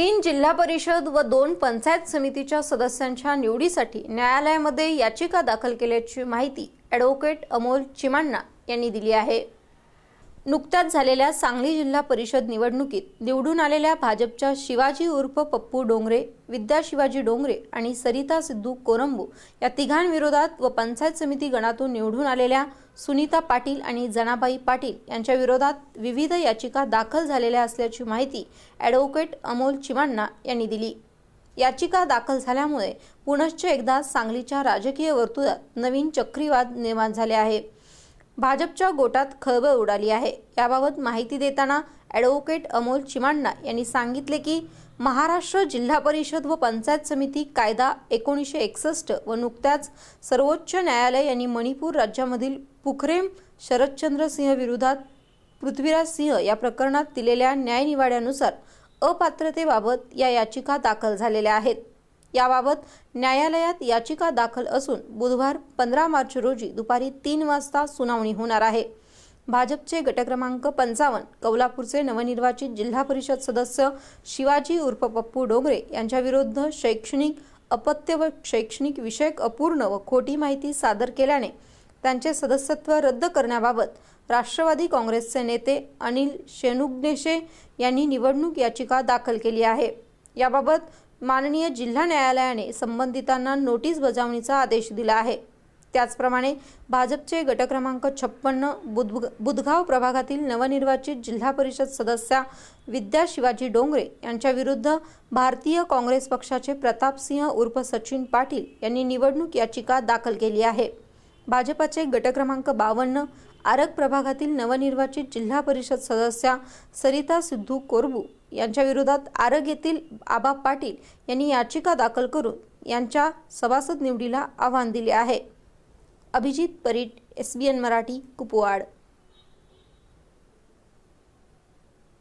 तीन जिल्हा परिषद व दोन पंचायत समितीच्या सदस्यांच्या निवडीसाठी न्यायालयामध्ये याचिका दाखल केल्याची माहिती ॲडव्होकेट अमोल चिमाण्णा यांनी दिली आहे. नुकत्याच झालेल्या सांगली जिल्हा परिषद निवडणुकीत निवडून आलेल्या भाजपच्या शिवाजी उर्फ पप्पू डोंगरे विद्या शिवाजी डोंगरे आणि सरिता सिद्धू कोरंबू या तिघांविरोधात व पंचायत समिती गणातून निवडून आलेल्या सुनीता पाटील आणि जनाबाई पाटील यांच्या विरोधात विविध याचिका दाखल झालेल्या असल्याची माहिती ॲडव्होकेट अमोल चिमाण्णा यांनी दिली. याचिका दाखल झाल्यामुळे पुनश्च एकदा सांगलीच्या राजकीय वर्तुळात नवीन चक्रीवाद निर्माण झाले आहे. भाजपच्या गोटात खळबळ उडाली आहे. याबाबत माहिती देताना ॲडव्होकेट अमोल चिमाण्णा यांनी सांगितले की महाराष्ट्र जिल्हा परिषद व पंचायत समिती कायदा एकोणीसशे एकसष्ट व नुकत्याच सर्वोच्च न्यायालय यांनी मणिपूर राज्यामधील पुखरेम शरदचंद्र सिंह विरोधात पृथ्वीराज सिंह या प्रकरणात दिलेल्या न्यायनिवाड्यानुसार अपात्रतेबाबत या याचिका दाखल झालेल्या आहेत. याबाबत न्यायालयात याचिका दाखल असून बुधवार पंधरा मार्च रोजी दुपारी तीन वाजता सुनावणी होणार आहे. भाजपचे गटक्रमांक पंचावन्न कौलापूरचे नवनिर्वाचित जिल्हा परिषद सदस्य शिवाजी उर्फ पप्पू डोंगरे यांच्या विरुद्ध शैक्षणिक अपत्य व शैक्षणिक विषयक अपूर्ण व खोटी माहिती सादर केल्याने त्यांचे सदस्यत्व रद्द करण्याबाबत राष्ट्रवादी काँग्रेसचे नेते अनिल शेनुग्नेशे यांनी निवडणूक याचिका दाखल केली आहे. याबाबत माननीय जिल्हा न्यायालयाने संबंधितांना नोटीस बजावणीचा आदेश दिला आहे. त्याचप्रमाणे भाजपचे गट क्रमांक छप्पन्न बुध बुधगाव प्रभागातील नवनिर्वाचित जिल्हा परिषद सदस्या विद्या शिवाजी डोंगरे यांच्या विरुद्ध भारतीय काँग्रेस पक्षाचे प्रतापसिंह उर्फ सचिन पाटील यांनी निवडणूक याचिका दाखल केली आहे. भाजपाचे गट क्रमांक बावन्न आरग प्रभागातील नवनिर्वाचित जिल्हा परिषद सदस्या सरिता सिद्धू कोरबू यांच्या विरोधात आरग येथील आबा पाटील यांनी याचिका दाखल करून यांच्या सभासद निवडीला आव्हान दिले आहे. Abhijit Parit S B N Marathi Kupwad.